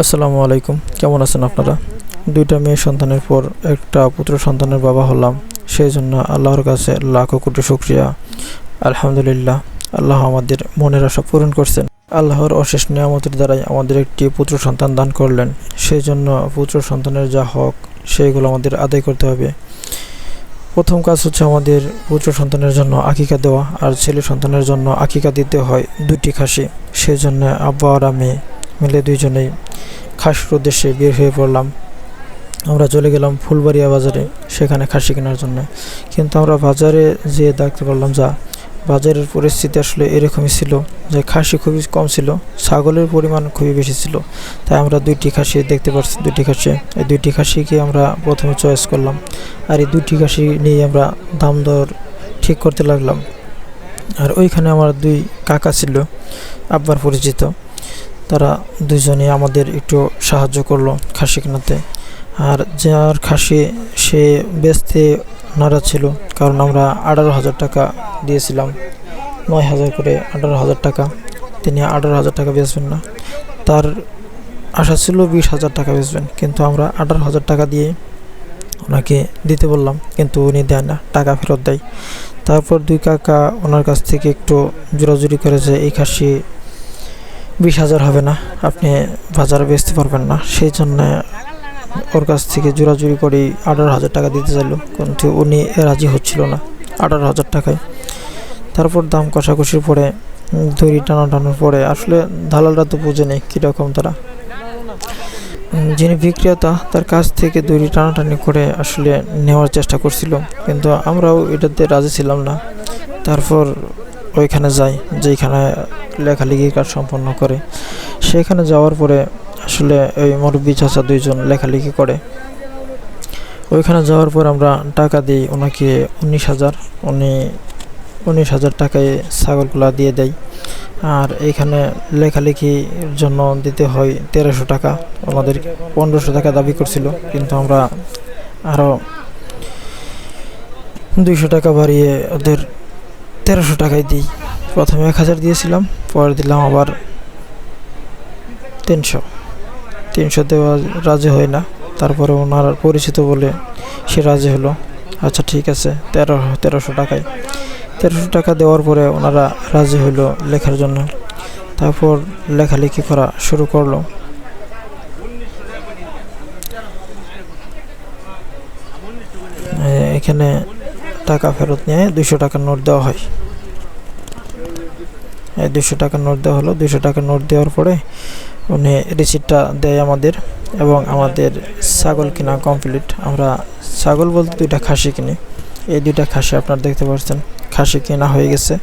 আসসালামু আলাইকুম। কেমন আছেন আপনারা? দুইটা মেয়ে সন্তানের পর একটা পুত্র সন্তানের বাবা হলাম। সেই জন্য আল্লাহর কাছে লাখো কোটি শুক্রিয়া। আলহামদুলিল্লাহ, আল্লাহ আমাদের মনের আশা পূরণ করছেন। আল্লাহর অশেষ নিয়ামতের দ্বারাই আমাদের একটি পুত্র সন্তান দান করলেন। সেই জন্য পুত্র সন্তানের যা হক, সেইগুলো আমাদের আদায় করতে হবে। প্রথম কাজ হচ্ছে আমাদের পুত্র সন্তানের জন্য আকিকা দেওয়া আর ছেলে সন্তানের জন্য আকিকা দিতে হয় দুটি খাসি। সেই জন্য আব্বা আর আমি মিলে দুইজনেই খাসির উদ্দেশ্যে বের হয়ে পড়লাম। আমরা চলে গেলাম ফুলবাড়িয়া বাজারে, সেখানে খাসি কেনার জন্য। কিন্তু আমরা বাজারে যেয়ে দেখতে পারলাম যা, বাজারের পরিস্থিতি আসলে এরকমই ছিল যে খাসি খুবই কম ছিল, ছাগলের পরিমাণ খুবই বেশি ছিল। তাই আমরা দুইটি খাসি দেখতে পাচ্ছি দুইটি খাসি। এই দুইটি খাসিকে আমরা প্রথমে চয়েস করলাম আর এই দুইটি খাসি নিয়ে আমরা দাম দর ঠিক করতে লাগলাম। আর ওইখানে আমার দুই কাকা ছিল, আব্বার পরিচিত। তারা দুজনে আমাদের একটু সাহায্য করল খাসি কেনাতে। আর যার খাসি, সে বেচতে নাড়া ছিল, কারণ আমরা আঠারো হাজার টাকা দিয়েছিলাম। নয় হাজার করে আঠারো হাজার টাকা। তিনি আঠারো হাজার টাকা বেচবেন না। তার আশা ছিল বিশ হাজার টাকা বেচবেন, কিন্তু আমরা আঠারো হাজার টাকা দিয়ে ওনাকে দিতে বললাম, কিন্তু উনি দেয় না, টাকা ফেরত দেয়। তারপর দুই কাকা ওনার কাছ থেকে একটু জোরাজুরি করেছে এই খাসি বিশ হাজার হবে না। আপনি বাজারে বেচতে পারবেন না। সেই জন্য ওর কাছ থেকে জোরাজুরি করে আঠারো হাজার টাকা দিতে চাইলো। কিন্তু উনি রাজি হচ্ছিল না আঠারো হাজার টাকায়। তারপর দাম কষাকষির পরে, দড়ি টানাটানোর পরে, আসলে দালালরা তো বুঝে নেই কীরকম তারা। যিনি বিক্রেতা, তার কাছ থেকে দড়ি টানাটানি করে আসলে নেওয়ার চেষ্টা করছিল। কিন্তু আমরাও এটাতে রাজি ছিলাম না। তারপর ওইখানে যাই, যেখানে লেখালেখির কাজ সম্পন্ন করে। সেখানে যাওয়ার পরে আসলে ওই মুরব্বী চাচা দুইজন লেখালেখি করে। ওইখানে যাওয়ার পর আমরা টাকা দিই ওনাকে উনিশ হাজার। উনি উনিশ হাজার টাকায় ছাগলগুলা দিয়ে দেয়। আর এইখানে লেখালেখির জন্য দিতে হয় তেরোশো টাকা। ওনাদের পনেরোশো টাকা দাবি করছিল, কিন্তু আমরা আরও দুইশো টাকা বাড়িয়ে ওদের তেরোশো টাকায় দিই। প্রথমে এক হাজার দিয়েছিলাম, পরে দিলাম আবার তিনশো। তিনশো দেওয়া রাজি হয় না। তারপরে ওনার পরিচিত বলে সে রাজি হলো। আচ্ছা ঠিক আছে, তেরো, তেরোশো টাকায়। তেরোশো টাকা দেওয়ার পরে ওনারা রাজি হলো লেখার জন্য। তারপর লেখালেখি করা শুরু করল। এখানে টাকা ফেরত নিয়ে দুশো টাকার নোট দেওয়া হয়। এই দুশো টাকার নোট দেওয়া হলো। দুশো টাকার নোট দেওয়ার পরে উনি রিসিপ্টটা দেয় আমাদের এবং আমাদের ছাগল কিনা কমপ্লিট আমরা ছাগল বলতে দুইটা খাসি কিনি। এই দুইটা খাসি আপনারা দেখতে পাচ্ছেন, খাসি কেনা হয়ে গেছে।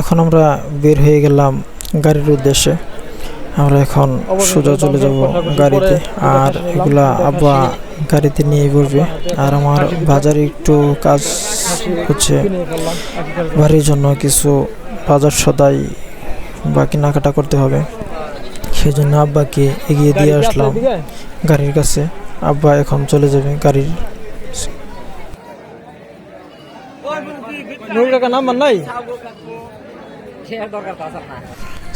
এখন আমরা বের হয়ে গেলাম গাড়ির উদ্দেশ্যে। আমরা এখন সোজা চলে যাব গাড়িতে। আর এগুলা আব্বা গাড়িতে নিয়ে বলবে আর আমার বাজারে একটু কাজ হচ্ছে বাড়ির জন্য কিছু বাজার সদাই বা কেনাকাটা করতে হবে। সেই জন্য আব্বাকে এগিয়ে দিয়ে আসলাম। গাড়ির কাছে। আব্বা এখন চলে যাবে গাড়ির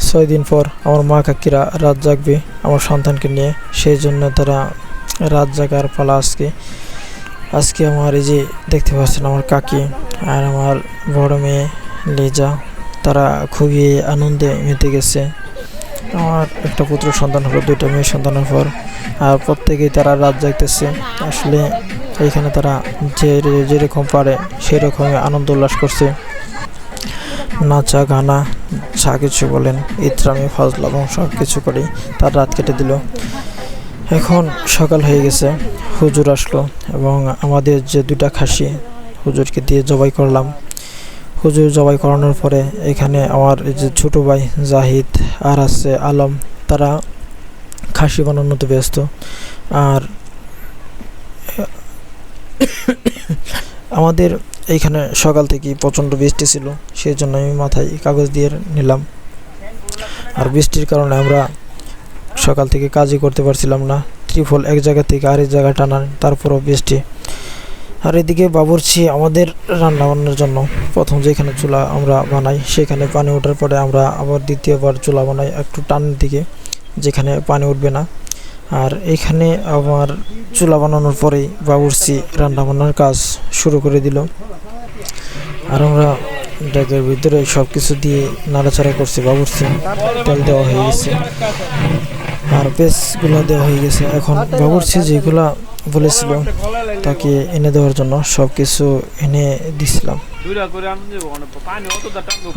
ছয় দিন পর আমার মা কাকিরা রাত জাগবে আমার সন্তানকে নিয়ে। সেই জন্য তারা রাত জাগার পালা আজকে। আজকে আমার এই যে দেখতে পাচ্ছেন আমার কাকি আর আমার বড় মেয়ে লেজা, তারা খুবই আনন্দে মেতে গেছে। আমার একটা পুত্র সন্তান হলো, দুইটা মেয়ে সন্তানের পর, আর প্রত্যেকেই তারা রাত জাগতেছে। আসলে এইখানে তারা যে যেরকম পারে সেরকমই আনন্দ উল্লাস করছে। নাচা, গানা, যা কিছু বলেন, ইত্রামি ফজলা এবং সব কিছু করেই তার রাত কেটে দিল। এখন সকাল হয়ে গেছে। হুজুর আসলো এবং আমাদের যে দুটা খাসি হুজুরকে দিয়ে জবাই করলাম। হুজুর জবাই করানোর পরে এখানে আমার যে ছোটো ভাই জাহিদ আর আছে আলম, তারা খাসি বানানোতে ব্যস্ত। আর আমাদের এইখানে সকাল থেকে প্রচণ্ড বৃষ্টি ছিল সেই জন্য আমি মাথায় কাগজ দিয়ে নিলাম। আর বৃষ্টির কারণে আমরা সকাল থেকে কাজই করতে পারছিলাম না। ত্রিফল এক জায়গা থেকে আরেক জায়গায় টানান, তারপরও বৃষ্টি। আর এদিকে বাবুর্চি আমাদের রান্না বান্নার জন্য। প্রথম যেখানে চুলা আমরা বানাই, সেখানে পানি ওঠার পরে আমরা আবার দ্বিতীয়বার চুলা বানাই একটু টানের দিকে, যেখানে পানি উঠবে না। আর এখানে আমার চুলা বানানোর পরেই বাবুর্চি রান্না বান্নার কাজ শুরু করে দিল। আর আমরা ডেকের ভিতরে সব কিছু দিয়ে নাড়াচাড়া করছি, বাবুর্চি তেল দেওয়া হয়ে গেছে। আর পেস্টগুলো দেওয়া হয়ে গেছে। এখন বাবুর্চি যেগুলা বলেছিল তাকে এনে দেওয়ার জন্য সব কিছু এনে দিছিলাম।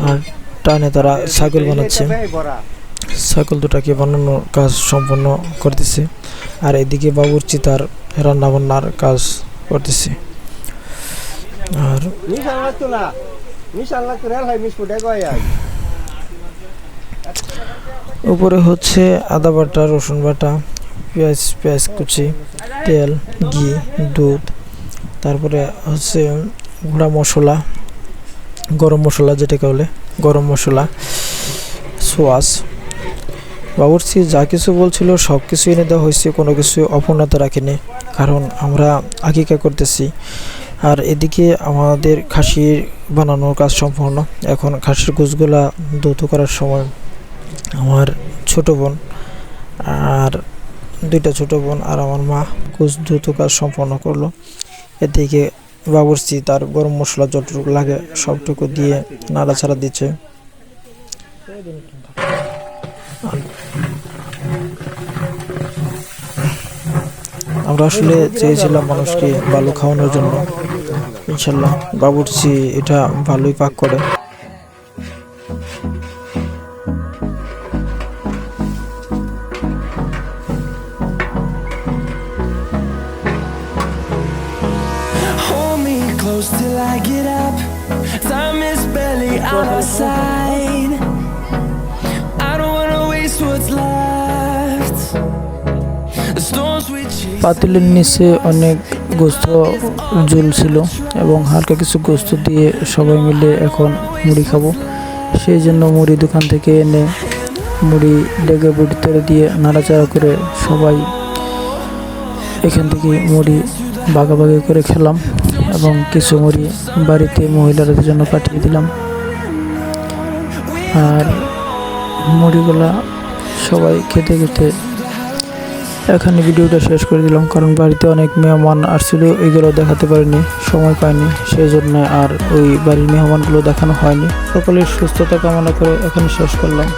আর টানে তারা ছাগল বানাচ্ছে। ছাগল দুটাকে বানানোর কাজ সম্পন্ন করতেছে আর এদিকে বাবুর্চি তার রান্নাবান্নার কাজ করতেছে। আর উপরে হচ্ছে আদা বাটা, রসুন বাটা, পেঁয়াজ পেঁয়াজ কুচি, তেল, ঘি, দুধ। তারপরে হচ্ছে গুঁড়া মশলা, গরম মশলা যেটাকে বলে, গরম মশলা, সোয়াস। বাবুর্চি যা কিছু বলছিল, সব কিছু এনে দেওয়া হয়েছে, কোনো কিছু অপূর্ণতা রাখেনি। কারণ আমরা আকিকা করতেছি। আর এদিকে আমাদের খাসির বানানোর কাজ সম্পূর্ণ। এখন খাসির গোছগুলা দ্রুত করার সময় আমার ছোট বোন আর দুইটা ছোট বোন আর আমার মা কুচ দ্রুত কাজ সম্পন্ন করল। এদিকে বাবুর্চি তার গরম মশলা যতটুকু লাগে সবটুকু দিয়ে নাড়াচাড়া দিচ্ছে। আমরা আসলে চেয়েছিলাম মানুষকে ভালো খাওয়ানোর জন্য ইনশাল্লাহ বাবুর্চি এটা ভালোই পাক করে till I get up. Time is barely on our side. পাতিলের নিচে অনেক গোস্ত ঝুলছিল এবং হালকা কিছু গোস্ত দিয়ে সবাই মিলে এখন মুড়ি খাব। সেই জন্য মুড়ি দোকান থেকে এনে মুড়ি ডেকে ভিতরে দিয়ে নাড়াচাড়া করে সবাই এখান থেকে মুড়ি ভাগাভাগি করে খেলাম এবং কিছু মুড়ি বাড়িতে মহিলাদের জন্য পাঠিয়ে দিলাম। আর মুড়িগুলা সবাই খেতে খেতে এখানে ভিডিওটা শেষ করে দিলাম, কারণ বাড়িতে অনেক মেহমান আসছিল, এগুলো দেখাতে পারিনি, সময় পাইনি সেই জন্য আর ওই বাড়ির মেহমানগুলো দেখানো হয়নি। সকলের সুস্থতা কামনা করে এখানে শেষ করলাম।